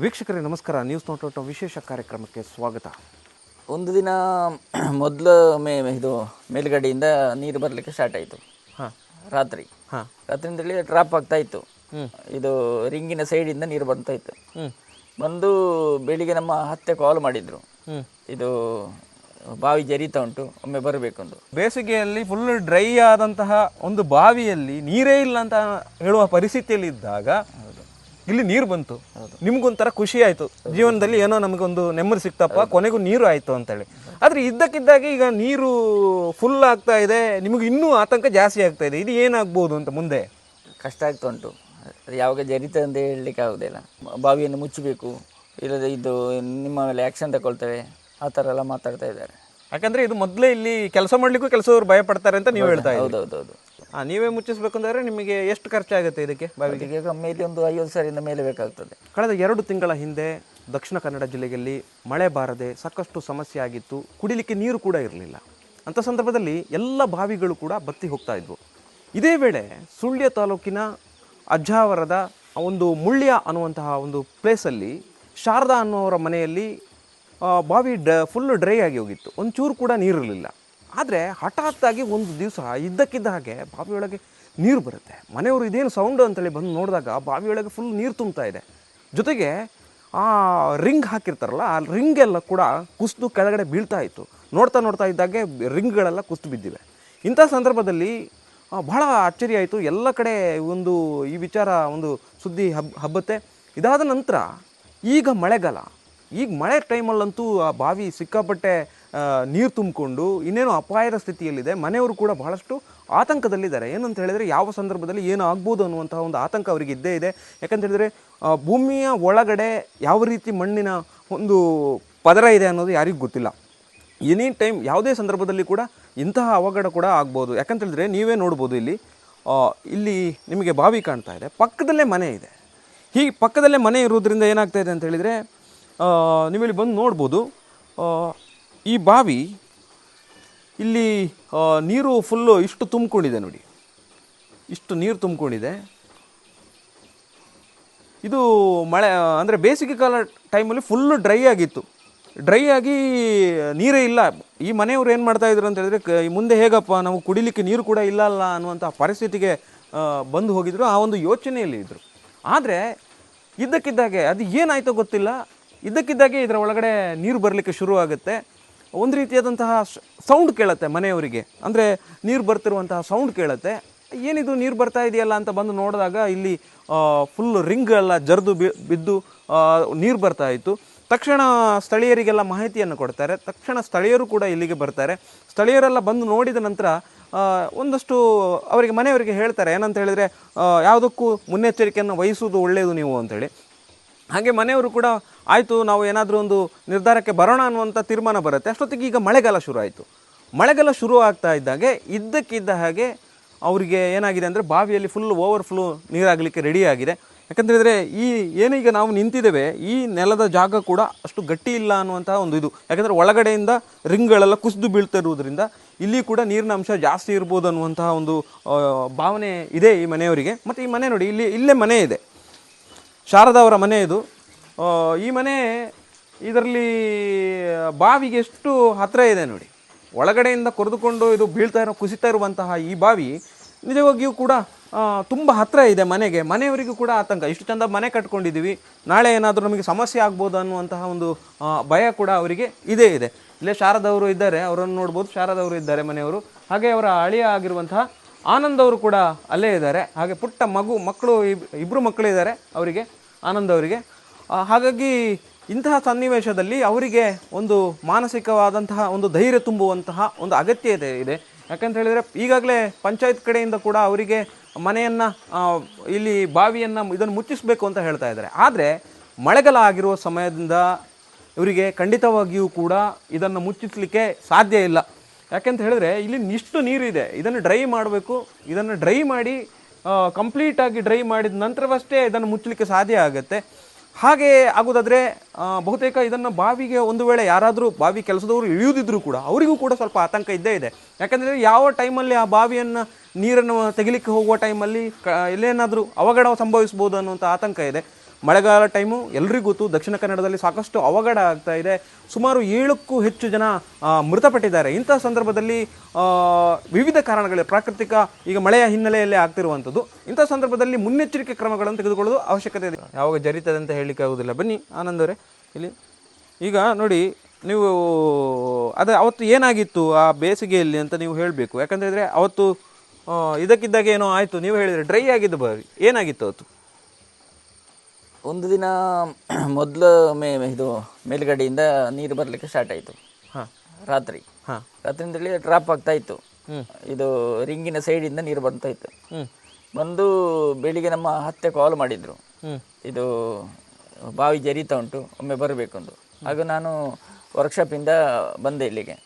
ವೀಕ್ಷಕರೇ ನಮಸ್ಕಾರ. ನ್ಯೂಸ್ ನೋಟೋಟ ವಿಶೇಷ ಕಾರ್ಯಕ್ರಮಕ್ಕೆ ಸ್ವಾಗತ. ಒಂದು ದಿನ ಮೊದಲು ಮೇ ಇದು ಮೇಲುಗಡೆಯಿಂದ ನೀರು ಬರಲಿಕ್ಕೆ ಸ್ಟಾರ್ಟ್ ಆಯಿತು. ಹಾಂ. ರಾತ್ರಿ. ಹಾಂ. ರಾತ್ರಿಯಿಂದಲೇ ಡ್ರಾಪ್ ಆಗ್ತಾ ಇತ್ತು. ಇದು ರಿಂಗಿನ ಸೈಡಿಂದ ನೀರು ಬರ್ತಾ ಇತ್ತು. ಹ್ಞೂ ಬಂದು ಬೆಳಿಗ್ಗೆ ನಮ್ಮ ಹತ್ತೆ ಕಾಲ್ ಮಾಡಿದ್ರು. ಇದು ಬಾವಿ ಜರಿತಾ ಉಂಟು ಒಮ್ಮೆ ಬರಬೇಕು ಅಂತ ಬೇಸಿಗೆಯಲ್ಲಿ ಫುಲ್ ಡ್ರೈ ಆದಂತಹ ಒಂದು ಬಾವಿಯಲ್ಲಿ ನೀರೇ ಇಲ್ಲ ಅಂತ ಹೇಳುವ ಪರಿಸ್ಥಿತಿಯಲ್ಲಿ ಇದ್ದಾಗ ಇಲ್ಲಿ ನೀರು ಬಂತು. ನಿಮ್ಗೊಂಥರ ಖುಷಿ ಆಯ್ತು. ಜೀವನದಲ್ಲಿ ಏನೋ ನಮಗೊಂದು ನೆಮ್ಮದಿ ಸಿಕ್ತಪ್ಪ ಕೊನೆಗೂ ನೀರು ಆಯ್ತು ಅಂತೇಳಿ. ಆದ್ರೆ ಇದ್ದಕ್ಕಿದ್ದಾಗೆ ಈಗ ನೀರು ಫುಲ್ ಆಗ್ತಾ ಇದೆ ನಿಮಗೆ ಇನ್ನೂ ಆತಂಕ ಜಾಸ್ತಿ ಆಗ್ತಾ ಇದೆ. ಇದು ಏನಾಗ್ಬೋದು ಅಂತ ಮುಂದೆ? ಕಷ್ಟ ಆಗ್ತಾ ಉಂಟು. ಯಾವಾಗ ಜರಿತ ಅಂತ ಹೇಳಲಿಕ್ಕೆ ಆಗೋದಿಲ್ಲ. ಬಾವಿಯನ್ನು ಮುಚ್ಚಬೇಕು ಇಲ್ಲದೆ ಇದು ನಿಮ್ಮ ಮೇಲೆ ಆ್ಯಕ್ಷನ್ ತಗೊಳ್ತೇವೆ ಆ ಥರ ಎಲ್ಲ ಮಾತಾಡ್ತಾ ಇದ್ದಾರೆ. ಯಾಕಂದರೆ ಇದು ಮೊದಲೇ ಇಲ್ಲಿ ಕೆಲಸ ಮಾಡಲಿಕ್ಕೂ ಕೆಲಸದವ್ರು ಭಯಪಡ್ತಾರೆ ಅಂತ ನೀವು ಹೇಳ್ತಾ ಇದ್ದೀರಿ. ಹೌದೌದೌದು ಆ, ನೀವೇ ಮುಚ್ಚಿಸ್ಬೇಕು ಅಂದ್ರೆ ನಿಮಗೆ ಎಷ್ಟು ಖರ್ಚಾಗುತ್ತೆ ಇದಕ್ಕೆ ಬಾವಿಗೆ? ಅದಕ್ಕೆ ಕಮ್ಮಿಯಲ್ಲಿ ಒಂದು ಐವತ್ತು ಸಾವಿರದಿಂದ ಮೇಲೆ ಬೇಕಾಗ್ತದೆ. ಕಳೆದ ಎರಡು ತಿಂಗಳ ಹಿಂದೆ ದಕ್ಷಿಣ ಕನ್ನಡ ಜಿಲ್ಲೆಯಲ್ಲಿ ಮಳೆ ಬಾರದೆ ಸಾಕಷ್ಟು ಸಮಸ್ಯೆ ಆಗಿತ್ತು. ಕುಡಿಲಿಕ್ಕೆ ನೀರು ಕೂಡ ಇರಲಿಲ್ಲ. ಅಂಥ ಸಂದರ್ಭದಲ್ಲಿ ಎಲ್ಲ ಬಾವಿಗಳು ಕೂಡ ಬತ್ತಿ ಹೋಗ್ತಾ ಇದ್ವು. ಇದೇ ವೇಳೆ ಸುಳ್ಯ ತಾಲೂಕಿನ ಅಜ್ಜಾವರದ ಒಂದು ಮುಳ್ಯ ಅನ್ನುವಂತಹ ಒಂದು ಪ್ಲೇಸಲ್ಲಿ ಶಾರದಾ ಅನ್ನೋರ ಮನೆಯಲ್ಲಿ ಆ, ಬಾವಿ ಡ ಫುಲ್ ಡ್ರೈ ಆಗಿ ಹೋಗಿತ್ತು. ಒಂಚೂರು ಕೂಡ ನೀರಿರಲಿಲ್ಲ. ಆದರೆ ಹಠಾತ್ತಾಗಿ ಒಂದು ದಿವಸ ಇದ್ದಕ್ಕಿದ್ದ ಹಾಗೆ ಬಾವಿಯೊಳಗೆ ನೀರು ಬರುತ್ತೆ. ಮನೆಯವರು ಇದೇನು ಸೌಂಡು ಅಂತೇಳಿ ಬಂದು ನೋಡಿದಾಗ ಬಾವಿಯೊಳಗೆ ಫುಲ್ ನೀರು ತುಂಬ್ತಾ ಇದೆ. ಜೊತೆಗೆ ಆ ರಿಂಗ್ ಹಾಕಿರ್ತಾರಲ್ಲ, ಆ ರಿಂಗ್ ಎಲ್ಲ ಕೂಡ ಕುಸಿದು ಕೆಳಗಡೆ ಬೀಳ್ತಾ ಇತ್ತು. ನೋಡ್ತಾ ನೋಡ್ತಾ ಇದ್ದಾಗೆ ರಿಂಗ್ಗಳೆಲ್ಲ ಕುಸಿದು ಬಿದ್ದಿವೆ. ಇಂಥ ಸಂದರ್ಭದಲ್ಲಿ ಬಹಳ ಅಚ್ಚರಿ ಆಯಿತು. ಎಲ್ಲ ಕಡೆ ಒಂದು ಈ ವಿಚಾರ ಒಂದು ಸುದ್ದಿ ಹಬ್, ಹಬ್ಬತ್ತೆ. ಇದಾದ ನಂತರ ಈಗ ಮಳೆಗಾಲ. ಈಗ ಮಳೆ ಟೈಮಲ್ಲಂತೂ ಆ ಬಾವಿ ಸಿಕ್ಕಾಪಟ್ಟೆ ನೀರು ತುಂಬಿಕೊಂಡು ಇನ್ನೇನು ಅಪಾಯದ ಸ್ಥಿತಿಯಲ್ಲಿದೆ, ಮನೆಯವರು ಕೂಡ ಬಹಳಷ್ಟು ಆತಂಕದಲ್ಲಿದ್ದಾರೆ. ಏನಂತ ಹೇಳಿದರೆ ಯಾವ ಸಂದರ್ಭದಲ್ಲಿ ಏನು ಆಗ್ಬೋದು ಅನ್ನುವಂತಹ ಒಂದು ಆತಂಕ ಅವರಿಗೆ ಇದ್ದೇ ಇದೆ. ಯಾಕಂತ ಹೇಳಿದರೆ ಭೂಮಿಯ ಒಳಗಡೆ ಯಾವ ರೀತಿ ಮಣ್ಣಿನ ಒಂದು ಪದರ ಇದೆ ಅನ್ನೋದು ಯಾರಿಗೂ ಗೊತ್ತಿಲ್ಲ. ಎನಿ ಟೈಮ್ ಯಾವುದೇ ಸಂದರ್ಭದಲ್ಲಿ ಕೂಡ ಇಂತಹ ಅವಘಡ ಕೂಡ ಆಗ್ಬೋದು. ಯಾಕಂತ ಹೇಳಿದ್ರೆ ನೀವೇ ನೋಡ್ಬೋದು ಇಲ್ಲಿ ಇಲ್ಲಿ ನಿಮಗೆ ಬಾವಿ ಕಾಣ್ತಾ ಇದೆ, ಪಕ್ಕದಲ್ಲೇ ಮನೆ ಇದೆ. ಹೀಗೆ ಪಕ್ಕದಲ್ಲೇ ಮನೆ ಇರೋದ್ರಿಂದ ಏನಾಗ್ತಾ ಇದೆ ಅಂತ ಹೇಳಿದರೆ ನೀವಿಲ್ಲಿ ಬಂದು ನೋಡ್ಬೋದು ಈ ಬಾವಿ ಇಲ್ಲಿ ನೀರು ಫುಲ್ಲು ಇಷ್ಟು ತುಂಬಿಕೊಂಡಿದೆ ನೋಡಿ. ಇಷ್ಟು ನೀರು ತುಂಬಿಕೊಂಡಿದೆ. ಇದು ಮಳೆ, ಅಂದರೆ ಬೇಸಿಗೆ ಕಾಲ ಟೈಮಲ್ಲಿ ಫುಲ್ಲು ಡ್ರೈ ಆಗಿತ್ತು. ಡ್ರೈ ಆಗಿ ನೀರೇ ಇಲ್ಲ. ಈ ಮನೆಯವರು ಏನು ಮಾಡ್ತಾಯಿದ್ರು ಅಂತ ಹೇಳಿದ್ರೆ ಮುಂದೆ ಹೇಗಪ್ಪ, ನಾವು ಕುಡಿಲಿಕ್ಕೆ ನೀರು ಕೂಡ ಇಲ್ಲ ಅಲ್ಲ ಅನ್ನುವಂಥ ಪರಿಸ್ಥಿತಿಗೆ ಬಂದು ಹೋಗಿದ್ರು. ಆ ಒಂದು ಯೋಚನೆಯಲ್ಲಿ ಇದ್ದರು ಆದರೆ, ಇದ್ದಕ್ಕಿದ್ದಾಗೆ ಅದು ಏನಾಯಿತೋ ಗೊತ್ತಿಲ್ಲ. ಇದ್ದಕ್ಕಿದ್ದಾಗೆ ಇದರ ಒಳಗಡೆ ನೀರು ಬರಲಿಕ್ಕೆ ಶುರು ಆಗುತ್ತೆ ಒಂದು ರೀತಿಯಾದಂತಹ ಸೌಂಡ್ ಕೇಳುತ್ತೆ ಮನೆಯವರಿಗೆ. ಅಂದರೆ ನೀರು ಬರ್ತಿರುವಂತಹ ಸೌಂಡ್ ಕೇಳುತ್ತೆ. ಏನಿದು ನೀರು ಬರ್ತಾ ಇದೆಯಲ್ಲ ಅಂತ ಬಂದು ನೋಡಿದಾಗ ಇಲ್ಲಿ ಫುಲ್ ರಿಂಗ್ ಎಲ್ಲ ಜರಿದು ಬಿದ್ದು ನೀರು ಬರ್ತಾ ಇತ್ತು. ತಕ್ಷಣ ಸ್ಥಳೀಯರಿಗೆಲ್ಲ ಮಾಹಿತಿಯನ್ನು ಕೊಡ್ತಾರೆ. ತಕ್ಷಣ ಸ್ಥಳೀಯರು ಕೂಡ ಇಲ್ಲಿಗೆ ಬರ್ತಾರೆ. ಸ್ಥಳೀಯರೆಲ್ಲ ಬಂದು ನೋಡಿದ ನಂತರ ಒಂದಷ್ಟು ಅವರಿಗೆ ಮನೆಯವರಿಗೆ ಹೇಳ್ತಾರೆ. ಏನಂತ ಹೇಳಿದರೆ ಯಾವುದಕ್ಕೂ ಮುನ್ನೆಚ್ಚರಿಕೆಯನ್ನು ವಹಿಸುವುದು ಒಳ್ಳೆಯದು ನೀವು ಅಂತೇಳಿ ಹಾಗೆ ಮನೆಯವರು ಕೂಡ ಆಯಿತು, ನಾವು ಏನಾದರೂ ಒಂದು ನಿರ್ಧಾರಕ್ಕೆ ಬರೋಣ ಅನ್ನುವಂಥ ತೀರ್ಮಾನ ಬರುತ್ತೆ. ಅಷ್ಟೊತ್ತಿಗೆ ಈಗ ಮಳೆಗಾಲ ಶುರು ಆಯಿತು. ಮಳೆಗಾಲ ಶುರು ಆಗ್ತಾ ಇದ್ದಾಗೆ, ಇದ್ದಕ್ಕಿದ್ದ ಹಾಗೆ ಅವರಿಗೆ ಏನಾಗಿದೆ ಅಂದರೆ ಬಾವಿಯಲ್ಲಿ ಫುಲ್ ಓವರ್ ಫ್ಲೋ ನೀರಾಗಲಿಕ್ಕೆ ರೆಡಿ ಆಗಿದೆ. ಯಾಕಂತ ಹೇಳಿದ್ರೆ ಈ ಏನೀಗ ನಾವು ನಿಂತಿದ್ದೇವೆ, ಈ ನೆಲದ ಜಾಗ ಕೂಡ ಅಷ್ಟು ಗಟ್ಟಿ ಇಲ್ಲ ಅನ್ನುವಂತಹ ಒಂದು ಇದು. ಯಾಕಂದರೆ ಒಳಗಡೆಯಿಂದ ರಿಂಗ್ಗಳೆಲ್ಲ ಕುಸಿದು ಬೀಳ್ತಾ ಇರುವುದರಿಂದ ಇಲ್ಲಿ ಕೂಡ ನೀರಿನ ಅಂಶ ಜಾಸ್ತಿ ಇರ್ಬೋದು ಅನ್ನುವಂತಹ ಒಂದು ಭಾವನೆ ಇದೆ ಈ ಮನೆಯವರಿಗೆ. ಮತ್ತು ಈ ಮನೆ ನೋಡಿ, ಇಲ್ಲಿ, ಇಲ್ಲೇ ಮನೆ ಇದೆ. ಶಾರದಾ ಅವರ ಮನೆ ಇದು. ಈ ಮನೆ ಇದರಲ್ಲಿ ಬಾವಿಗೆ ಎಷ್ಟು ಹತ್ತಿರ ಇದೆ ನೋಡಿ. ಒಳಗಡೆಯಿಂದ ಕೊರೆದುಕೊಂಡು ಇದು ಬೀಳ್ತಾ ಇರೋ ಕುಸಿತಾ ಇರುವಂತಹ ಈ ಬಾವಿ ನಿಜವಾಗಿಯೂ ಕೂಡ ತುಂಬ ಹತ್ತಿರ ಇದೆ ಮನೆಗೆ. ಮನೆಯವರಿಗೂ ಕೂಡ ಆತಂಕ. ಇಷ್ಟು ಚಂದ ಮನೆ ಕಟ್ಕೊಂಡಿದ್ದೀವಿ. ನಾಳೆ ಏನಾದರೂ ನಮಗೆ ಸಮಸ್ಯೆ ಆಗ್ಬೋದು ಅನ್ನುವಂತಹ ಒಂದು ಭಯ ಕೂಡ ಅವರಿಗೆ ಇದೇ ಇದೆ. ಇಲ್ಲೇ ಶಾರದವರು ಇದ್ದಾರೆ. ಅವರನ್ನು ನೋಡ್ಬೋದು. ಶಾರದವರು ಇದ್ದಾರೆ ಮನೆಯವರು. ಹಾಗೆ ಅವರ ಅಳಿಯ ಆಗಿರುವಂತಹ ಆನಂದ್ ಅವರು ಕೂಡ ಅಲ್ಲೇ ಇದ್ದಾರೆ. ಹಾಗೆ ಪುಟ್ಟ ಮಗು, ಮಕ್ಕಳು ಇಬ್ಬರು ಮಕ್ಕಳು ಇದ್ದಾರೆ ಅವರಿಗೆ, ಆನಂದ್ ಅವರಿಗೆ. ಹಾಗಾಗಿ ಇಂತಹ ಸನ್ನಿವೇಶದಲ್ಲಿ ಅವರಿಗೆ ಒಂದು ಮಾನಸಿಕವಾದಂತಹ ಒಂದು ಧೈರ್ಯ ತುಂಬುವಂತಹ ಒಂದು ಅಗತ್ಯತೆ ಇದೆ. ಯಾಕಂತ ಹೇಳಿದರೆ ಈಗಾಗಲೇ ಪಂಚಾಯತ್ ಕಡೆಯಿಂದ ಕೂಡ ಅವರಿಗೆ ಮನೆಯನ್ನು ಇಲ್ಲಿ ಬಾವಿಯನ್ನು ಇದನ್ನು ಮುಚ್ಚಿಸಬೇಕು ಅಂತ ಹೇಳ್ತಾ ಇದ್ದಾರೆ. ಆದರೆ ಮಳೆಗಾಲ ಆಗಿರುವ ಸಮಯದಿಂದ ಇವರಿಗೆ ಖಂಡಿತವಾಗಿಯೂ ಕೂಡ ಇದನ್ನು ಮುಚ್ಚಿಸಲಿಕ್ಕೆ ಸಾಧ್ಯ ಇಲ್ಲ. ಯಾಕೆಂತ ಹೇಳಿದ್ರೆ ಇಲ್ಲಿ ಇಷ್ಟು ನೀರಿದೆ. ಇದನ್ನು ಡ್ರೈ ಮಾಡಬೇಕು. ಇದನ್ನು ಡ್ರೈ ಮಾಡಿ ಕಂಪ್ಲೀಟಾಗಿ ಡ್ರೈ ಮಾಡಿದ ನಂತರವಷ್ಟೇ ಇದನ್ನು ಮುಚ್ಚಲಿಕ್ಕೆ ಸಾಧ್ಯ ಆಗುತ್ತೆ. ಹಾಗೆ ಆಗೋದಾದರೆ ಬಹುತೇಕ ಇದನ್ನು ಬಾವಿಗೆ ಒಂದು ವೇಳೆ ಯಾರಾದರೂ ಬಾವಿ ಕೆಲಸದವರು ಇಳಿಯುವುದಿದ್ರು ಕೂಡ ಅವರಿಗೂ ಕೂಡ ಸ್ವಲ್ಪ ಆತಂಕ ಇದ್ದೇ ಇದೆ. ಯಾಕಂದರೆ ಯಾವ ಟೈಮಲ್ಲಿ ಆ ಬಾವಿಯನ್ನು, ನೀರನ್ನು ತೆಗಿಲಿಕ್ಕೆ ಹೋಗುವ ಟೈಮಲ್ಲಿ ಕ, ಎಲ್ಲೇನಾದರೂ ಅವಘಡ ಸಂಭವಿಸ್ಬೋದು ಅನ್ನುವಂಥ ಆತಂಕ ಇದೆ. ಮಳೆಗಾಲ ಟೈಮು ಎಲ್ರಿಗೂ ಗೊತ್ತು. ದಕ್ಷಿಣ ಕನ್ನಡದಲ್ಲಿ ಸಾಕಷ್ಟು ಅವಘಡ ಆಗ್ತಾ ಇದೆ. ಸುಮಾರು ಏಳಕ್ಕೂ ಹೆಚ್ಚು ಜನ ಮೃತಪಟ್ಟಿದ್ದಾರೆ. ಇಂಥ ಸಂದರ್ಭದಲ್ಲಿ ವಿವಿಧ ಕಾರಣಗಳಿವೆ. ಪ್ರಾಕೃತಿಕ ಈಗ ಮಳೆಯ ಹಿನ್ನೆಲೆಯಲ್ಲಿ ಆಗ್ತಿರುವಂಥದ್ದು. ಇಂಥ ಸಂದರ್ಭದಲ್ಲಿ ಮುನ್ನೆಚ್ಚರಿಕೆ ಕ್ರಮಗಳನ್ನು ತೆಗೆದುಕೊಳ್ಳೋದು ಅವಶ್ಯಕತೆ ಇದೆ. ಯಾವಾಗ ಜರಿತದೆ ಅಂತ ಹೇಳಲಿಕ್ಕೆ ಆಗೋದಿಲ್ಲ. ಬನ್ನಿ ಆನಂದವರೇ ಇಲ್ಲಿ. ಈಗ ನೋಡಿ, ನೀವು, ಅದು ಅವತ್ತು ಏನಾಗಿತ್ತು ಆ ಬೇಸಿಗೆಯಲ್ಲಿ ಅಂತ ನೀವು ಹೇಳಬೇಕು. ಯಾಕಂದರೆ ಅವತ್ತು ಇದಕ್ಕಿದ್ದಾಗ ಏನೋ ಆಯಿತು. ನೀವು ಹೇಳಿದರೆ ಡ್ರೈ ಆಗಿದ್ದು ಬಾವಿ ಏನಾಗಿತ್ತು ಅವತ್ತು? ಒಂದು ದಿನ ಮೊದಲು ಮೇ ಇದು ಮೇಲುಗಡೆಯಿಂದ ನೀರು ಬರಲಿಕ್ಕೆ ಸ್ಟಾರ್ಟ್ ಆಯಿತು. ಹಾಂ. ರಾತ್ರಿ. ಹಾಂ. ರಾತ್ರಿಯಿಂದಲೇ ಡ್ರಾಪ್ ಆಗ್ತಾ ಇತ್ತು. ಇದು ರಿಂಗಿನ ಸೈಡಿಂದ ನೀರು ಬರ್ತಾ ಇತ್ತು. ಬಂದು ಬೆಳಿಗ್ಗೆ ನಮ್ಮ ಹತ್ತೆ ಕಾಲ್ ಮಾಡಿದರು. ಇದು ಬಾವಿ ಜರೀತಾ ಉಂಟು ಒಮ್ಮೆ ಬರಬೇಕು ಅಂದು ಆಗ ನಾನು ವರ್ಕ್ಶಾಪಿಂದ ಬಂದೆ ಇಲ್ಲಿಗೆ.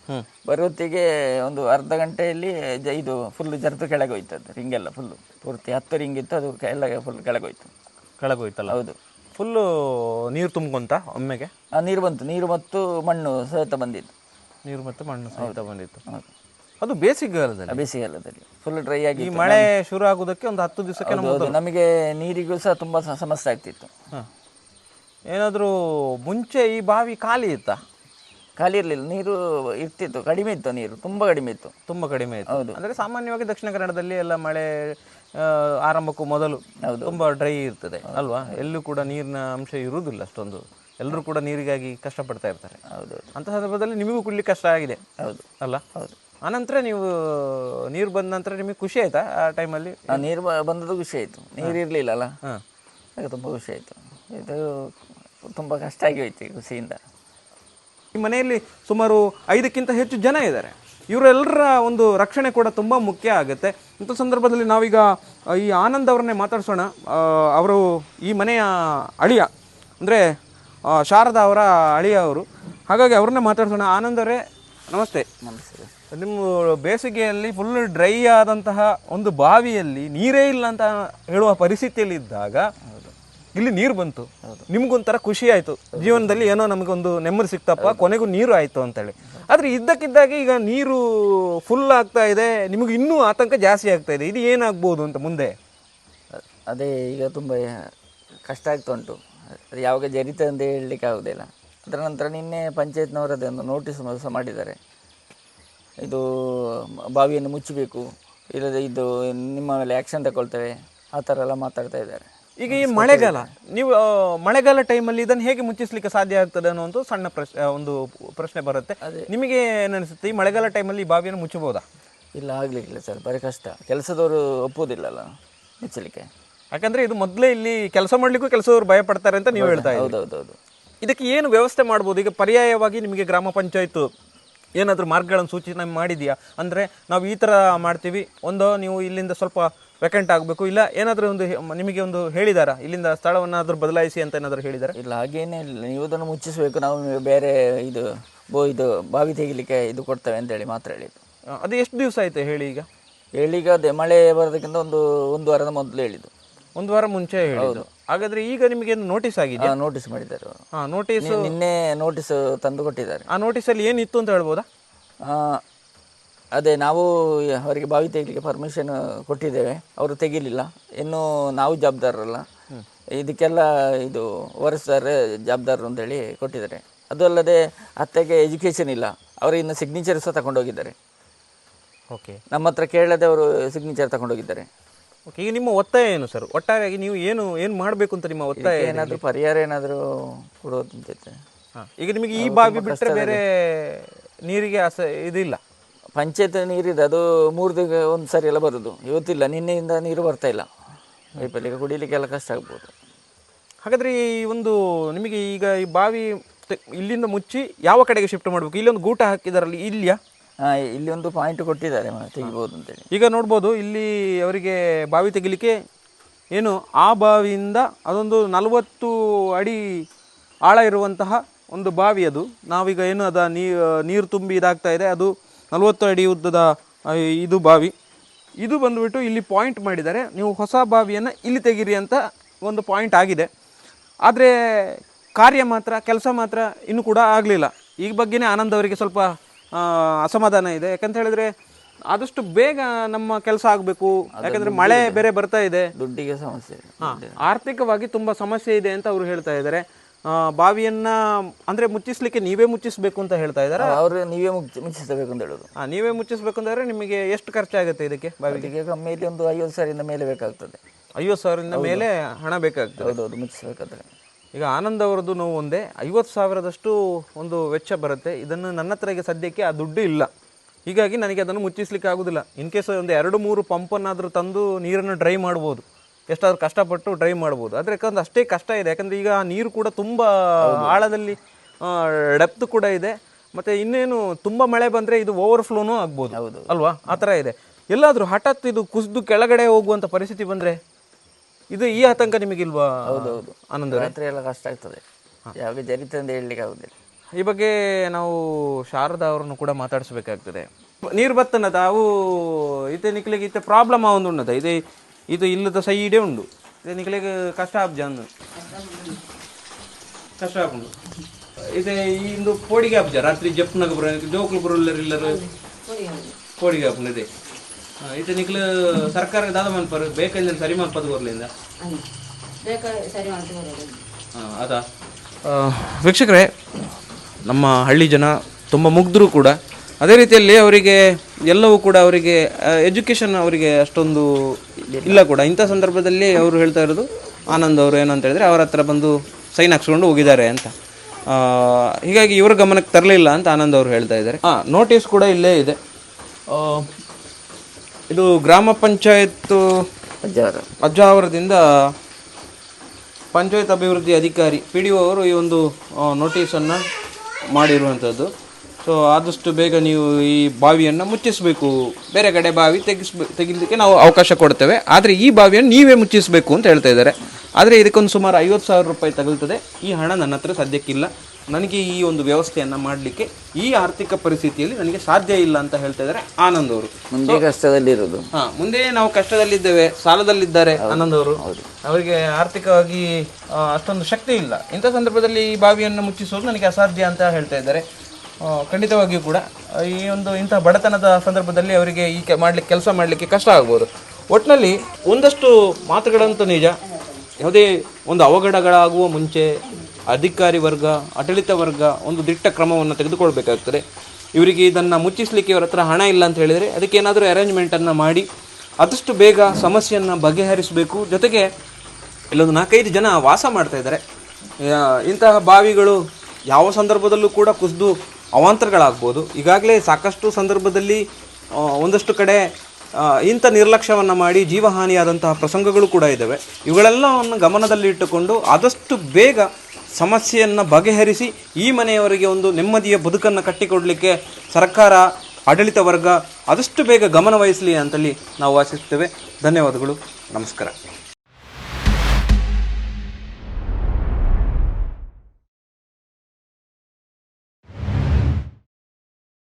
ಬರುವತ್ತಿಗೆ ಒಂದು ಅರ್ಧ ಗಂಟೆಯಲ್ಲಿ ಜ ಇದು ಫುಲ್ ಜರ್ದು ಕೆಳಗೆ ಹೋಯ್ತು ಅದು ರಿಂಗೆಲ್ಲ ಫುಲ್ಲು ಪೂರ್ತಿ ಹತ್ತು ರಿಂಗ್ ಇತ್ತು ಅದು ಎಲ್ಲ ಫುಲ್ ಕೆಳಗೆ ಹೋಯ್ತು. ಕೆಳಗೋಯ್ತಲ್ಲ ಹೌದು. ಫುಲ್ಲು ನೀರು ತುಂಬ್ಕೊಂತ ಒಮ್ಮೆಗೆ? ಆ ನೀರು ಬಂತು. ನೀರು ಮತ್ತು ಮಣ್ಣು ಸಹಿತ ಬಂದಿತ್ತು. ನೀರು ಮತ್ತು ಮಣ್ಣು ಸಹಿತ ಬಂದಿತ್ತು. ಅದು ಬೇಸಿಗೆಗಾಲದಲ್ಲಿ ಬೇಸಿಗೆಗಾಲದಲ್ಲಿ ಫುಲ್ ಡ್ರೈ ಆಗಿ ಈ ಮಳೆ ಶುರು ಆಗೋದಕ್ಕೆ ಒಂದು ಹತ್ತು ದಿವಸಕ್ಕೆ ನಮ್ಮ ಹೌದು. ನಮಗೆ ನೀರಿಗೂ ಸಹ ತುಂಬ ಸ- ಸಮಸ್ಯೆ ಆಗ್ತಿತ್ತು. ಹಾಂ. ಏನಾದರೂ ಮುಂಚೆ ಈ ಬಾವಿ ಖಾಲಿ ಇತ್ತಾ? ಖಾಲಿ ಇರಲಿಲ್ಲ. ನೀರು ಇರ್ತಿತ್ತು. ಕಡಿಮೆ ಇತ್ತು ನೀರು. ತುಂಬ ಕಡಿಮೆ ಇತ್ತು. ತುಂಬ ಕಡಿಮೆ ಇತ್ತು. ಹೌದು. ಅಂದರೆ ಸಾಮಾನ್ಯವಾಗಿ ದಕ್ಷಿಣ ಕನ್ನಡದಲ್ಲಿ ಎಲ್ಲ ಮಳೆ ಆರಂಭಕ್ಕೂ ಮೊದಲು ತುಂಬ ಡ್ರೈ ಇರ್ತದೆ ಅಲ್ವಾ? ಎಲ್ಲೂ ಕೂಡ ನೀರಿನ ಅಂಶ ಇರುವುದಿಲ್ಲ ಅಷ್ಟೊಂದು. ಎಲ್ಲರೂ ಕೂಡ ನೀರಿಗಾಗಿ ಕಷ್ಟಪಡ್ತಾ ಇರ್ತಾರೆ. ಹೌದು. ಅಂತ ಸಂದರ್ಭದಲ್ಲಿ ನಿಮಗೂ ಕುಡ್ಲಿಕ್ಕೆ ಕಷ್ಟ ಆಗಿದೆ ಹೌದು. ಅಲ್ಲ? ಹೌದು. ಆನಂತರ ನೀವು ನೀರು ಬಂದ ನಂತರ ನಿಮಗೆ ಖುಷಿ ಆಯ್ತಾ ಆ ಟೈಮಲ್ಲಿ? ನೀರು ಬಂದದ್ದು ಖುಷಿ ಆಯಿತು. ನೀರು ಇರಲಿಲ್ಲಲ್ಲ ಹಾಂ. ಆಗ ತುಂಬ ಖುಷಿ ಆಯಿತು. ಇದು ತುಂಬ ಕಷ್ಟ ಆಗಿ ಹೋಯ್ತು ಖುಷಿಯಿಂದ. ಈ ಮನೆಯಲ್ಲಿ ಸುಮಾರು ಐದಕ್ಕಿಂತ ಹೆಚ್ಚು ಜನ ಇದ್ದಾರೆ. ಇವರೆಲ್ಲರ ಒಂದು ರಕ್ಷಣೆ ಕೂಡ ತುಂಬ ಮುಖ್ಯ ಆಗುತ್ತೆ. ಇಂಥ ಸಂದರ್ಭದಲ್ಲಿ ನಾವೀಗ ಈ ಆನಂದ್ ಅವರನ್ನೇ ಮಾತಾಡ್ಸೋಣ. ಅವರು ಈ ಮನೆಯ ಅಳಿಯ ಅಂದರೆ ಶಾರದಾ ಅವರ ಅಳಿಯ ಅವರು. ಹಾಗಾಗಿ ಅವ್ರನ್ನೇ ಮಾತಾಡ್ಸೋಣ. ಆನಂದ್ ಅವರೇ ನಮಸ್ತೆ. ನಮಸ್ತೆ. ನಿಮ್ಮ ಬೇಸಿಗೆಯಲ್ಲಿ ಫುಲ್ ಡ್ರೈ ಆದಂತಹ ಒಂದು ಬಾವಿಯಲ್ಲಿ ನೀರೇ ಇಲ್ಲ ಅಂತ ಹೇಳುವ ಪರಿಸ್ಥಿತಿಯಲ್ಲಿ ಇದ್ದಾಗ ಇಲ್ಲಿ ನೀರು ಬಂತು. ನಿಮ್ಗೊಂಥರ ಖುಷಿ ಆಯಿತು. ಜೀವನದಲ್ಲಿ ಏನೋ ನಮಗೊಂದು ನೆಮ್ಮದಿ ಸಿಕ್ತಪ್ಪ ಕೊನೆಗೂ ನೀರು ಆಯಿತು ಅಂತೇಳಿ. ಆದ್ರೆ ಇದ್ದಕ್ಕಿದ್ದಾಗೆ ಈಗ ನೀರು ಫುಲ್ ಆಗ್ತಾ ಇದೆ. ನಿಮಗೆ ಇನ್ನೂ ಆತಂಕ ಜಾಸ್ತಿ ಆಗ್ತಾ ಇದೆ. ಇದು ಏನಾಗ್ಬೋದು ಅಂತ ಮುಂದೆ? ಅದೇ ಈಗ ತುಂಬ ಕಷ್ಟ ಆಗ್ತಾ ಉಂಟು. ಅದು ಯಾವಾಗ ಜರಿತ ಅಂತ ಹೇಳಲಿಕ್ಕೆ ಆಗೋದಿಲ್ಲ. ಅದರ ನಂತರ ನಿನ್ನೆ ಪಂಚಾಯತ್ನವರು ಒಂದು ನೋಟಿಸ್ ಸಹ ಮಾಡಿದ್ದಾರೆ. ಇದು ಬಾವಿಯನ್ನು ಮುಚ್ಚಬೇಕು. ಇಲ್ಲದೆ ಇದು ನಿಮ್ಮ ಮೇಲೆ ಆ್ಯಕ್ಷನ್ ತಗೊಳ್ತೇವೆ ಆ ಥರ ಎಲ್ಲ ಮಾತಾಡ್ತಾ ಇದ್ದಾರೆ. ಈಗ ಈ ಮಳೆಗಾಲ ನೀವು ಮಳೆಗಾಲ ಟೈಮಲ್ಲಿ ಇದನ್ನು ಹೇಗೆ ಮುಚ್ಚಿಸ್ಲಿಕ್ಕೆ ಸಾಧ್ಯ ಆಗ್ತದೆ ಅನ್ನೋ ಒಂದು ಸಣ್ಣ ಪ್ರಶ್ನೆ ಒಂದು ಪ್ರಶ್ನೆ ಬರುತ್ತೆ. ನಿಮಗೆ ಏನನ್ಸುತ್ತೆ ಈ ಮಳೆಗಾಲ ಟೈಮಲ್ಲಿ ಈ ಬಾವಿಯನ್ನು ಮುಚ್ಚಬಹುದಾ? ಇಲ್ಲ ಆಗಲಿಕ್ಕಿಲ್ಲ ಸರ್ ಬರೀ ಕಷ್ಟ. ಕೆಲಸದವರು ಒಪ್ಪುವುದಿಲ್ಲಲ್ಲ ಮುಚ್ಚಲಿಕ್ಕೆ. ಯಾಕಂದ್ರೆ ಇದು ಮೊದಲೇ ಇಲ್ಲಿ ಕೆಲಸ ಮಾಡಲಿಕ್ಕೂ ಕೆಲಸದವರು ಭಯ ಪಡ್ತಾರೆ ಅಂತ ನೀವು ಹೇಳ್ತಾ ಇದ್ದೀರಿ. ಹೌದೌದೌದು. ಇದಕ್ಕೆ ಏನು ವ್ಯವಸ್ಥೆ ಮಾಡ್ಬೋದು? ಈಗ ಪರ್ಯಾಯವಾಗಿ ನಿಮಗೆ ಗ್ರಾಮ ಪಂಚಾಯತ್ ಏನಾದರೂ ಮಾರ್ಗಗಳನ್ನು ಸೂಚನೆ ಮಾಡಿದೆಯಾ? ಅಂದರೆ ನಾವು ಈ ಥರ ಮಾಡ್ತೀವಿ ಒಂದು ನೀವು ಇಲ್ಲಿಂದ ಸ್ವಲ್ಪ ವೆಕೆಂಟ್ ಆಗಬೇಕು. ಇಲ್ಲ ಏನಾದರೂ ಒಂದು ನಿಮಗೆ ಒಂದು ಹೇಳಿದಾರಾ? ಇಲ್ಲಿಂದ ಸ್ಥಳವನ್ನಾದರೂ ಬದಲಾಯಿಸಿ ಅಂತ ಏನಾದರೂ ಹೇಳಿದಾರಾ? ಇಲ್ಲ ಹಾಗೇನೇ ಇಲ್ಲ. ನೀವು ಅದನ್ನು ಮುಚ್ಚಿಸಬೇಕು. ನಾವು ಬೇರೆ ಇದು ಬೋ ಇದು ಬಾವಿ ತೆಗಿಲಿಕ್ಕೆ ಇದು ಕೊಡ್ತೇವೆ ಅಂತೇಳಿ ಮಾತ್ರ ಹೇಳಿದ್ದು. ಅದು ಎಷ್ಟು ದಿವಸ ಆಯಿತು ಹೇಳಿ ಈಗ? ಹೇಳೀಗ ಅದೇ ಮಳೆ ಬರೋದಕ್ಕಿಂತ ಒಂದು ಒಂದು ವಾರದ ಮೊದಲು ಹೇಳಿದ್ದು. ಒಂದು ವಾರ ಮುಂಚೆ ಹೇಳಿದ್ದು. ಹಾಗಾದ್ರೆ ಈಗ ನಿಮಗೆ ನೋಟಿಸ್ ಆಗಿದೆ ನೋಟಿಸ್ ಮಾಡಿದ್ದಾರೆ ಅವರು. ಹಾಂ ನೋಟಿಸ್ ನಿನ್ನೆ ನೋಟಿಸ್ ತಂದು ಕೊಟ್ಟಿದ್ದಾರೆ. ಆ ನೋಟಿಸಲ್ಲಿ ಏನಿತ್ತು ಅಂತ ಹೇಳ್ಬೋದಾ? ಆ, ಅದೇ ನಾವು ಅವರಿಗೆ ಬಾವಿ ತೆಗಿಲಿಕ್ಕೆ ಪರ್ಮಿಷನ್ ಕೊಟ್ಟಿದ್ದೇವೆ. ಅವರು ತೆಗಿಲಿಲ್ಲ. ಇನ್ನೂ ನಾವು ಜವಾಬ್ದಾರರಲ್ಲ. ಇದಕ್ಕೆಲ್ಲ ಇದು ಒರೆಸ್ತಾರೆ ಜವಾಬ್ದಾರರು ಅಂತೇಳಿ ಕೊಟ್ಟಿದ್ದಾರೆ. ಅದು ಅಲ್ಲದೆ ಅತ್ತೆಗೆ ಎಜುಕೇಷನ್ ಇಲ್ಲ. ಅವರು ಇನ್ನು ಸಿಗ್ನೇಚರ್ ಸಹ ತಗೊಂಡೋಗಿದ್ದಾರೆ. ಓಕೆ ನಮ್ಮ ಹತ್ರ ಕೇಳದೆ ಅವರು ಸಿಗ್ನೇಚರ್ ತಗೊಂಡೋಗಿದ್ದಾರೆ. ಓಕೆ ಈಗ ನಿಮ್ಮ ಒತ್ತಾಯ ಏನು ಸರ್ ಒಟ್ಟಾರೆಯಾಗಿ ನೀವು ಏನು ಏನು ಮಾಡಬೇಕು ಅಂತ ನಿಮ್ಮ ಒತ್ತಾಯ? ಏನಾದರೂ ಪರಿಹಾರ ಏನಾದರೂ ಕೊಡೋದಂತೈತೆ ಅಂತ ಈಗ ನಿಮಗೆ ಈ ಬಾವಿ ಬಿಟ್ಟರೆ ಬೇರೆ ನೀರಿಗೆ ಆಸೆ ಇದಿಲ್ಲ. ಪಂಚಾಯತ್ ನೀರಿದೆ ಅದು ಮೂರು ದಿನ ಒಂದು ಸರಿ ಎಲ್ಲ ಬರೋದು. ಇವತ್ತಿಲ್ಲ ನಿನ್ನೆಯಿಂದ ನೀರು ಬರ್ತಾ ಇಲ್ಲ. ಪೈಪಲ್ಲಿ ಈಗ ಕುಡಿಲಿಕ್ಕೆಲ್ಲ ಕಷ್ಟ ಆಗ್ಬೋದು. ಹಾಗಾದರೆ ಈ ಒಂದು ನಿಮಗೆ ಈಗ ಈ ಬಾವಿ ತೆ- ಇಲ್ಲಿಂದ ಮುಚ್ಚಿ ಯಾವ ಕಡೆಗೆ ಶಿಫ್ಟ್ ಮಾಡಬೇಕು? ಇಲ್ಲೊಂದು ಗೂಟ ಹಾಕಿದಾರಲ್ಲಿ ಇಲ್ಲಿಯಾ? ಹಾಂ ಇಲ್ಲಿ ಒಂದು ಪಾಯಿಂಟ್ ಕೊಟ್ಟಿದ್ದಾರೆ ಮ- ತೆಗಿಬೋದು ಅಂತೇಳಿ. ಈಗ ನೋಡ್ಬೋದು ಇಲ್ಲಿ ಅವರಿಗೆ ಬಾವಿ ತೆಗಿಲಿಕ್ಕೆ ಏನು ಆ ಬಾವಿಯಿಂದ ಅದೊಂದು ನಲವತ್ತು ಅಡಿ ಆಳ ಇರುವಂತಹ ಒಂದು ಬಾವಿ ಅದು. ನಾವೀಗ ಏನು ಅದ ನೀರು ತುಂಬಿ ಇದಾಗ್ತಾ ಇದೆ ಅದು ನಲವತ್ತು ಅಡಿ ಉದ್ದದ ಇದು ಬಾವಿ. ಇದು ಬಂದುಬಿಟ್ಟು ಇಲ್ಲಿ ಪಾಯಿಂಟ್ ಮಾಡಿದ್ದಾರೆ. ನೀವು ಹೊಸ ಬಾವಿಯನ್ನು ಇಲ್ಲಿ ತೆಗೀರಿ ಅಂತ ಒಂದು ಪಾಯಿಂಟ್ ಆಗಿದೆ. ಆದರೆ ಕಾರ್ಯ ಮಾತ್ರ ಕೆಲಸ ಮಾತ್ರ ಇನ್ನೂ ಕೂಡ ಆಗಲಿಲ್ಲ. ಈ ಬಗ್ಗೆನೇ ಆನಂದ್ ಅವರಿಗೆ ಸ್ವಲ್ಪ ಅಸಮಾಧಾನ ಇದೆ. ಯಾಕಂತ ಹೇಳಿದ್ರೆ ಆದಷ್ಟು ಬೇಗ ನಮ್ಮ ಕೆಲಸ ಆಗಬೇಕು. ಯಾಕಂದ್ರೆ ಮಳೆ ಬೇರೆ ಬರ್ತಾ ಇದೆ. ದುಡ್ಡಿಗೆ ಸಮಸ್ಯೆ. ಆರ್ಥಿಕವಾಗಿ ತುಂಬಾ ಸಮಸ್ಯೆ ಇದೆ ಅಂತ ಅವರು ಹೇಳ್ತಾ ಇದ್ದಾರೆ. ಬಾವಿಯನ್ನ ಅಂದ್ರೆ ಮುಚ್ಚಿಸ್ಲಿಕ್ಕೆ ನೀವೇ ಮುಚ್ಚಿಸ್ಬೇಕು ಅಂತ ಹೇಳ್ತಾ ಇದ್ದಾರೆ? ಅವರು ನೀವೇ ಮುಚ್ಚಿ ಮುಚ್ಚಿಸಬೇಕು ಅಂತ ಹೇಳೋದು. ಆ, ನೀವೇ ಮುಚ್ಚಿಸಬೇಕು ಅಂದ್ರೆ ನಿಮಗೆ ಎಷ್ಟು ಖರ್ಚಾಗುತ್ತೆ ಇದಕ್ಕೆ ಬಾವಿಗೆ? ಮೇಲೆ ಕಮ್ಮಿಯಲ್ಲಿ ಒಂದು ಐವತ್ತು ಸಾವಿರದಿಂದ ಮೇಲೆ ಬೇಕಾಗ್ತದೆ. ಐವತ್ತು ಸಾವಿರದಿಂದ ಮೇಲೆ ಹಣ ಬೇಕಾಗ್ತದೆ. ಹೌದೌದು ಮುಚ್ಚಿಸಬೇಕಾದ್ರೆ ಈಗ ಆನಂದ್ ಅವರದ್ದು ನೋವು ಒಂದೇ. ಐವತ್ತು ಸಾವಿರದಷ್ಟು ಒಂದು ವೆಚ್ಚ ಬರುತ್ತೆ. ಇದನ್ನು ನನ್ನ ಹತ್ರಗೆ ಸದ್ಯಕ್ಕೆ ಆ ದುಡ್ಡು ಇಲ್ಲ. ಹೀಗಾಗಿ ನನಗೆ ಅದನ್ನು ಮುಚ್ಚಿಸ್ಲಿಕ್ಕೆ ಆಗೋದಿಲ್ಲ. ಇನ್ ಕೇಸ್ ಒಂದು ಎರಡು ಮೂರು ಪಂಪನ್ನಾದರೂ ತಂದು ನೀರನ್ನು ಡ್ರೈ ಮಾಡ್ಬೋದು. ಎಷ್ಟಾದ್ರೂ ಕಷ್ಟಪಟ್ಟು ಡ್ರೈವ್ ಮಾಡ್ಬೋದು. ಆದರೆ ಯಾಕಂದ್ರೆ ಅಷ್ಟೇ ಕಷ್ಟ ಇದೆ. ಯಾಕಂದ್ರೆ ಈಗ ನೀರು ಕೂಡ ತುಂಬ ಆಳದಲ್ಲಿ ಡೆಪ್ತ್ ಕೂಡ ಇದೆ. ಮತ್ತೆ ಇನ್ನೇನು ತುಂಬ ಮಳೆ ಬಂದರೆ ಇದು ಓವರ್ಫ್ಲೋನೂ ಆಗ್ಬೋದು. ಹೌದು. ಅಲ್ವಾ? ಆ ಥರ ಇದೆ. ಎಲ್ಲಾದರೂ ಹಠಾತ್ ಇದು ಕುಸಿದು ಕೆಳಗಡೆ ಹೋಗುವಂಥ ಪರಿಸ್ಥಿತಿ ಬಂದರೆ ಇದು ಈ ಆತಂಕ ನಿಮಗಿಲ್ವಾ ಹೌದೌದು ಆನಂದ? ರಾತ್ರಿ ಎಲ್ಲ ಕಷ್ಟ ಆಗ್ತದೆ. ಯಾವಾಗ ಜರಿತ ಅಂತ ಹೇಳಲಿಕ್ಕೆ ಆಗುದಿಲ್ಲ. ಈ ಬಗ್ಗೆ ನಾವು ಶಾರದಾ ಅವರನ್ನು ಕೂಡ ಮಾತಾಡಿಸ್ಬೇಕಾಗ್ತದೆ. ನೀರು ಬತ್ತನದ ಅವು ಇತ್ತೆ ನಿಕ್ಲಿಗೆ ಇತ್ತೆ ಪ್ರಾಬ್ಲಮ್ ಒಂದು ಉಂಡದ ಇದು ಇದು ಇಲ್ಲದ ಸೈಡೇ ಉಂಡು. ಇದೇ ನಿಕ್ಲಿಗೆ ಕಷ್ಟ ಆಬ್ಜ ಕಷ್ಟ ಆಪುಂಡು ಇದೇ ಇಂದು ಪೋಡಿಗೆ ಹಬ್ಜ ರಾತ್ರಿ ಜಪ್ನಗ ಬರ ಜೋಕ್ಲು ಬರೋಲ್ಲರ್ ಇಲ್ಲರು ಪೋಡಿಗೆ ಹಬ್ಬ ಇದೆ. ಇದು ನಿಕ್ಲು ಸರ್ಕಾರ ದಾದ ಮನ್ಪರು ಬೇಕಂದ್ರೆ ಸರಿ ಮನ್ಪದು ಬರ್ಲಿಂದ. ಅದಾ? ವೀಕ್ಷಕರೇ ನಮ್ಮ ಹಳ್ಳಿ ಜನ ತುಂಬ ಮುಗ್ಧರು ಕೂಡ. ಅದೇ ರೀತಿಯಲ್ಲಿ ಅವರಿಗೆ ಎಲ್ಲವೂ ಕೂಡ ಅವರಿಗೆ ಎಜುಕೇಷನ್ ಅವರಿಗೆ ಅಷ್ಟೊಂದು ಇಲ್ಲ. ಕೂಡ. ಇಂಥ ಸಂದರ್ಭದಲ್ಲಿ ಅವರು ಹೇಳ್ತಾ ಇರೋದು ಆನಂದ್ ಅವರು ಏನು ಅಂತ ಹೇಳಿದ್ರೆ ಅವರ ಹತ್ರ ಬಂದು ಸೈನ್ ಹಾಕ್ಸ್ಕೊಂಡು ಹೋಗಿದ್ದಾರೆ ಅಂತ. ಆ, ಹೀಗಾಗಿ ಇವ್ರ ಗಮನಕ್ಕೆ ತರಲಿಲ್ಲ ಅಂತ ಆನಂದ್ ಅವರು ಹೇಳ್ತಾ ಇದ್ದಾರೆ. ಹಾಂ ನೋಟಿಸ್ ಕೂಡ ಇಲ್ಲೇ ಇದೆ. ಆ, ಇದು ಗ್ರಾಮ ಪಂಚಾಯತ್ ಅಜ್ಜ ಅಜ್ಜಾವರದಿಂದ ಪಂಚಾಯತ್ ಅಭಿವೃದ್ಧಿ ಅಧಿಕಾರಿ ಪಿ ಡಿ ಒ ಅವರು ಈ ಒಂದು ನೋಟಿಸನ್ನು ಮಾಡಿರುವಂಥದ್ದು. ಸೊ ಆದಷ್ಟು ಬೇಗ ನೀವು ಈ ಬಾವಿಯನ್ನು ಮುಚ್ಚಿಸಬೇಕು. ಬೇರೆ ಕಡೆ ಬಾವಿ ತೆಗಿಸ್ಬೇ ತೆಗಿಲಿಕ್ಕೆ ನಾವು ಅವಕಾಶ ಕೊಡ್ತೇವೆ. ಆದರೆ ಈ ಬಾವಿಯನ್ನು ನೀವೇ ಮುಚ್ಚಿಸಬೇಕು ಅಂತ ಹೇಳ್ತಾ ಇದ್ದಾರೆ. ಆದರೆ ಇದಕ್ಕೊಂದು ಸುಮಾರು ಐವತ್ತು ಸಾವಿರ ರೂಪಾಯಿ ತಗಲ್ತದೆ. ಈ ಹಣ ನನ್ನ ಹತ್ರ ಸದ್ಯಕ್ಕಿಲ್ಲ. ನನಗೆ ಈ ಒಂದು ವ್ಯವಸ್ಥೆಯನ್ನು ಮಾಡಲಿಕ್ಕೆ ಈ ಆರ್ಥಿಕ ಪರಿಸ್ಥಿತಿಯಲ್ಲಿ ನನಗೆ ಸಾಧ್ಯ ಇಲ್ಲ ಅಂತ ಹೇಳ್ತಾ ಇದ್ದಾರೆ ಆನಂದ್ ಅವರು. ಮುಂದೆ ಕಷ್ಟದಲ್ಲಿರೋದು. ಹಾ ಮುಂದೆ ನಾವು ಕಷ್ಟದಲ್ಲಿದ್ದೇವೆ. ಸಾಲದಲ್ಲಿದ್ದಾರೆ ಆನಂದ್ ಅವರು. ಅವರಿಗೆ ಆರ್ಥಿಕವಾಗಿ ಆ, ಅಷ್ಟೊಂದು ಶಕ್ತಿ ಇಲ್ಲ. ಇಂಥ ಸಂದರ್ಭದಲ್ಲಿ ಈ ಬಾವಿಯನ್ನು ಮುಚ್ಚಿಸೋದು ನನಗೆ ಅಸಾಧ್ಯ ಅಂತ ಹೇಳ್ತಾ ಇದ್ದಾರೆ. ಖಂಡಿತವಾಗಿಯೂ ಕೂಡ ಈ ಒಂದು ಇಂಥ ಬಡತನದ ಸಂದರ್ಭದಲ್ಲಿ ಅವರಿಗೆ ಈ ಕೆ ಮಾಡ್ಲಿಕ್ಕೆ ಕೆಲಸ ಮಾಡಲಿಕ್ಕೆ ಕಷ್ಟ ಆಗ್ಬೋದು. ಒಟ್ಟಿನಲ್ಲಿ ಒಂದಷ್ಟು ಮಾತುಗಳಂತೂ ನಿಜ. ಯಾವುದೇ ಒಂದು ಅವಘಡಗಳಾಗುವ ಮುಂಚೆ ಅಧಿಕಾರಿ ವರ್ಗ, ಆಡಳಿತ ವರ್ಗ ಒಂದು ದಿಟ್ಟ ಕ್ರಮವನ್ನು ತೆಗೆದುಕೊಳ್ಬೇಕಾಗ್ತದೆ. ಇವರಿಗೆ ಇದನ್ನು ಮುಚ್ಚಿಸ್ಲಿಕ್ಕೆ ಇವರ ಹತ್ರ ಹಣ ಇಲ್ಲ ಅಂತ ಹೇಳಿದರೆ ಅದಕ್ಕೆ ಏನಾದರೂ ಅರೇಂಜ್ಮೆಂಟನ್ನು ಮಾಡಿ ಆದಷ್ಟು ಬೇಗ ಸಮಸ್ಯೆಯನ್ನು ಬಗೆಹರಿಸಬೇಕು. ಜೊತೆಗೆ ಇಲ್ಲೊಂದು ನಾಲ್ಕೈದು ಜನ ವಾಸ ಮಾಡ್ತಾ ಇದ್ದಾರೆ. ಇಂತಹ ಬಾವಿಗಳು ಯಾವ ಸಂದರ್ಭದಲ್ಲೂ ಕೂಡ ಕುಸಿದು ಅವಾಂತರಗಳಾಗ್ಬೋದು. ಈಗಾಗಲೇ ಸಾಕಷ್ಟು ಸಂದರ್ಭದಲ್ಲಿ ಒಂದಷ್ಟು ಕಡೆ ಇಂಥ ನಿರ್ಲಕ್ಷ್ಯವನ್ನು ಮಾಡಿ ಜೀವಹಾನಿಯಾದಂತಹ ಪ್ರಸಂಗಗಳು ಕೂಡ ಇದ್ದಾವೆ ಇವುಗಳೆಲ್ಲವನ್ನು ಗಮನದಲ್ಲಿಟ್ಟುಕೊಂಡು ಆದಷ್ಟು ಬೇಗ ಸಮಸ್ಯೆಯನ್ನು ಬಗೆಹರಿಸಿ ಈ ಮನೆಯವರಿಗೆ ಒಂದು ನೆಮ್ಮದಿಯ ಬದುಕನ್ನು ಕಟ್ಟಿಕೊಡಲಿಕ್ಕೆ ಸರ್ಕಾರ, ಆಡಳಿತ ವರ್ಗ ಆದಷ್ಟು ಬೇಗ ಗಮನ ವಹಿಸಲಿ ಅಂತಲ್ಲಿ ನಾವು ಆಶಿಸ್ತೇವೆ ಧನ್ಯವಾದಗಳು. ನಮಸ್ಕಾರ.